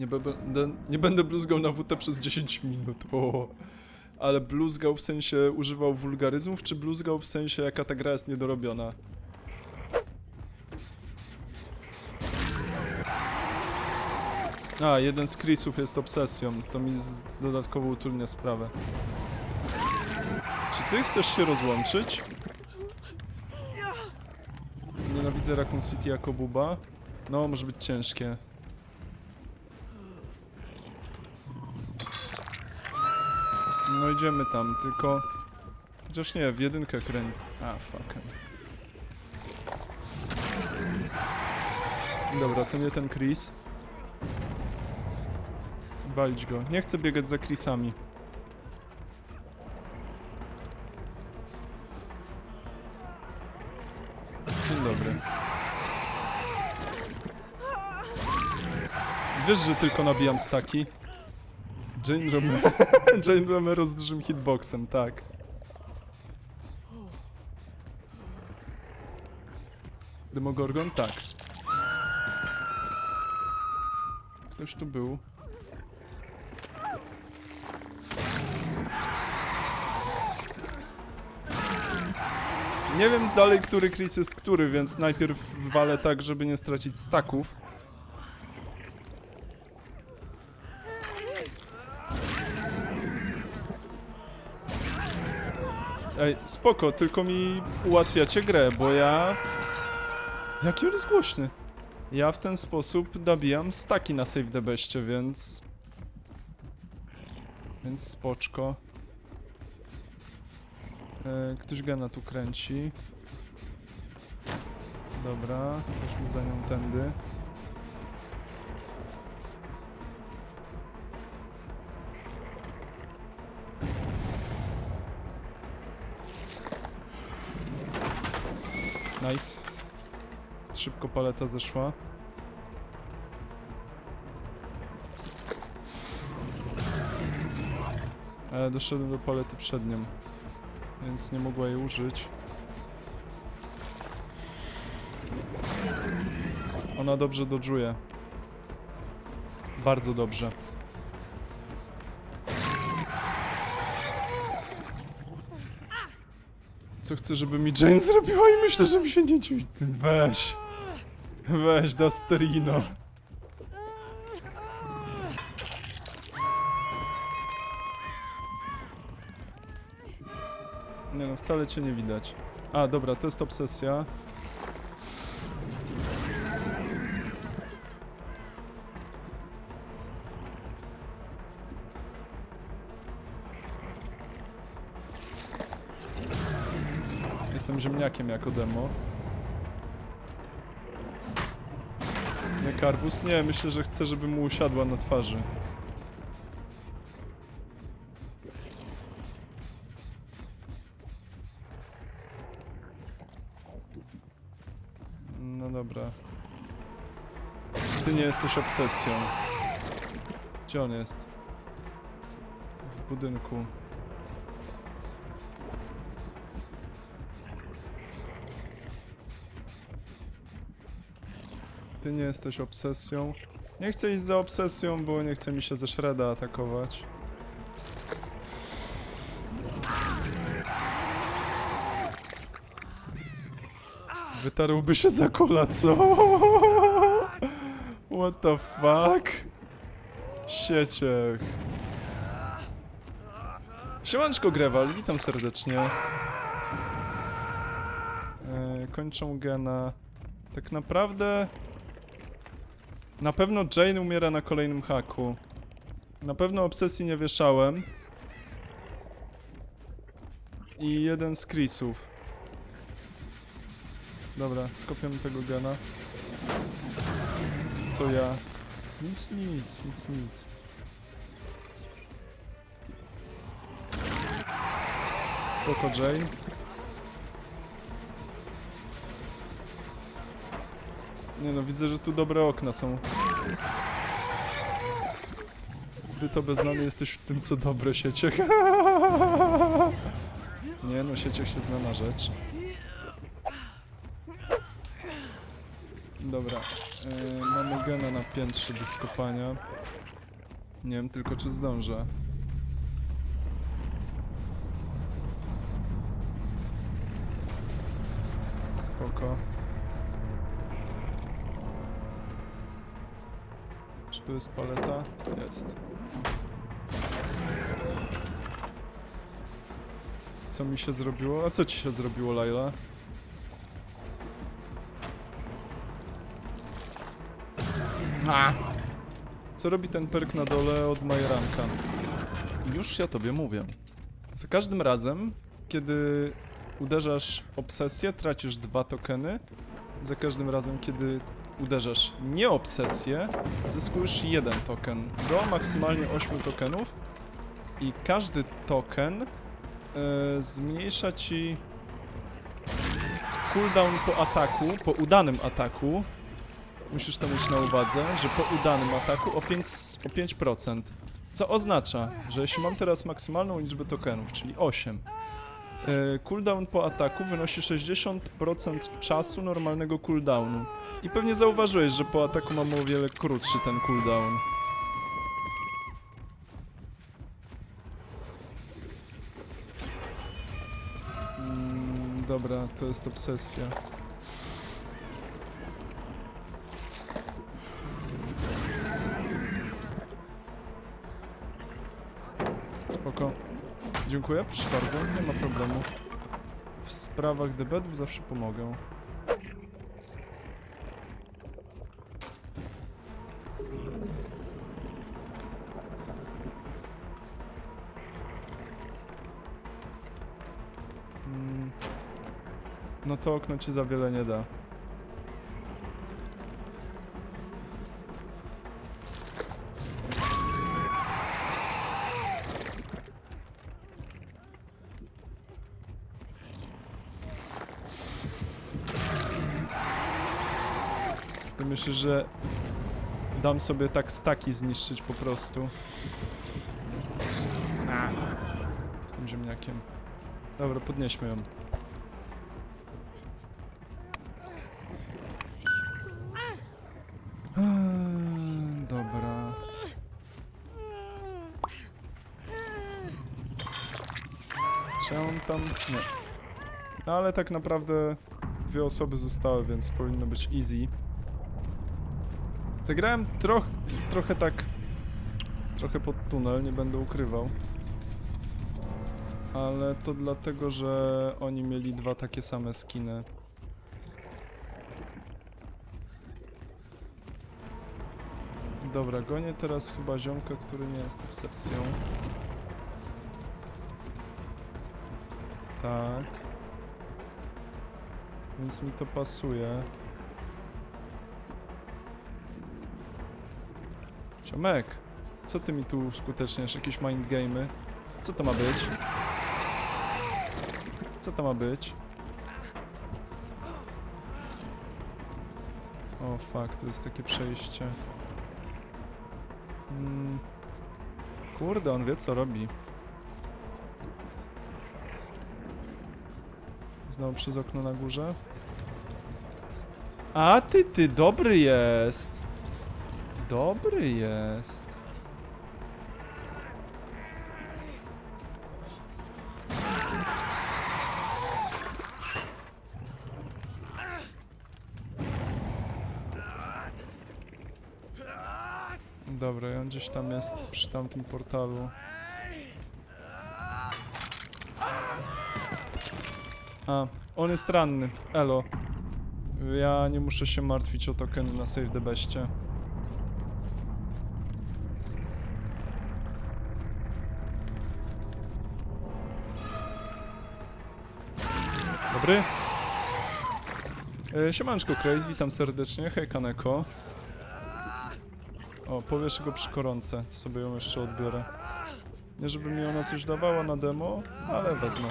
Nie, będę, nie będę bluzgał na WT przez 10 minut. O. Ale bluzgał w sensie używał wulgaryzmów, czy bluzgał w sensie jaka ta gra jest niedorobiona? A, jeden z Chrisów jest obsesją. To mi dodatkowo utrudnia sprawę. Czy ty chcesz się rozłączyć? Nienawidzę Raccoon City jako buba. No, może być ciężkie. No idziemy tam, tylko... Chociaż nie, w jedynkę kręć. A, fuck. Dobra, to nie ten Chris. Walić go. Nie chcę biegać za Chrisami. Dzień dobry. Wiesz, że tylko nabijam staki? Jane Romero, Jane Romero z dużym hitboxem, tak. Demogorgon? Tak. Ktoś tu był. Nie wiem dalej, który Chris jest który, więc najpierw walę tak, żeby nie stracić staków. Ej, spoko, tylko mi ułatwiacie grę, bo ja... Jaki on jest głośny? Ja w ten sposób dobijam staki na save the bestie, więc... Więc spoczko. E, ktoś gana tu kręci. Dobra, chodźmy za nią tędy. Nice. Szybko paleta zeszła. Ale doszedłem do palety przed nią, więc nie mogła jej użyć. Ona dobrze dodżuje. Bardzo dobrze. Co chcę, żeby mi Jane zrobiła i myślę, że mi się nie dziwi. Weź. Weź, Dasterino. Nie no, wcale cię nie widać. A, dobra, to jest obsesja. Jestem ziemniakiem jako demo. Nie karbus? Nie, myślę, że chcę, żeby mu usiadła na twarzy. No dobra. Ty nie jesteś obsesją. Gdzie on jest? W budynku. Ty nie jesteś obsesją. Nie chcę iść za obsesją, bo nie chce mi się ze Shreda atakować. Wytarłby się za kola, co? What the fuck? Sieciech. Siemanczko Grewal, witam serdecznie. E, kończą gena. Tak naprawdę... Na pewno Jane umiera na kolejnym haku. Na pewno obsesji nie wieszałem. I jeden z Chrisów. Dobra, skopiam tego gena. Co ja? Nic, nic, nic, nic. Spoko Jane. Nie no, widzę, że tu dobre okna są. Zbyt obeznany jesteś w tym, co dobre, Sieciech. Nie no, Sieciech się zna na rzecz. Dobra. Yy, mamy gena na piętrze do skopania. Nie wiem tylko czy zdążę. Spoko. Czy tu jest paleta? Jest. Co mi się zrobiło? A co ci się zrobiło, Laila? A. Co robi ten perk na dole od Majeranka? Już ja tobie mówię. Za każdym razem, kiedy uderzasz obsesję, tracisz dwa tokeny. Za każdym razem, kiedy uderzasz nie obsesję, zyskujesz jeden token. Do maksymalnie 8 tokenów. I każdy token e, zmniejsza ci cooldown po ataku, po udanym ataku. Musisz to mieć na uwadze, że po udanym ataku o 5, o 5%. Co oznacza, że jeśli mam teraz maksymalną liczbę tokenów, czyli 8, e, cooldown po ataku wynosi 60% czasu normalnego cooldownu. I pewnie zauważyłeś, że po ataku mamy o wiele krótszy ten cooldown. Mm, dobra, to jest obsesja. Spoko. Dziękuję, proszę bardzo, nie ma problemu. W sprawach debetów zawsze pomogę. Mm. No to okno ci za wiele nie da. Myślę, że dam sobie tak staki zniszczyć po prostu. Z tym ziemniakiem. Dobra, podnieśmy ją. Dobra. Czy on tam... Nie. No, ale tak naprawdę dwie osoby zostały, więc powinno być easy. Zagrałem troch, trochę tak... Trochę pod tunel, nie będę ukrywał. Ale to dlatego, że oni mieli dwa takie same skiny. Dobra, gonię teraz chyba ziomka, który nie jest obsesją. Tak. Więc mi to pasuje. Ciomek, co ty mi tu uskuteczniasz? Jakieś mindgamy? Co to ma być? Co to ma być? O fuck, to jest takie przejście. Mm. Kurde, on wie co robi. Znowu przez okno na górze. A ty, ty, dobry jest. Dobry jest. Dobra, on gdzieś tam jest przy tamtym portalu. A, on jest ranny. Elo. Ja nie muszę się martwić o tokeny na save the bestie. Dobry. E, siemanczko witam serdecznie. Hej Kaneko. O, powiesz go przy koronce, to sobie ją jeszcze odbiorę. Nie żeby mi ona coś dawała na demo, ale wezmę.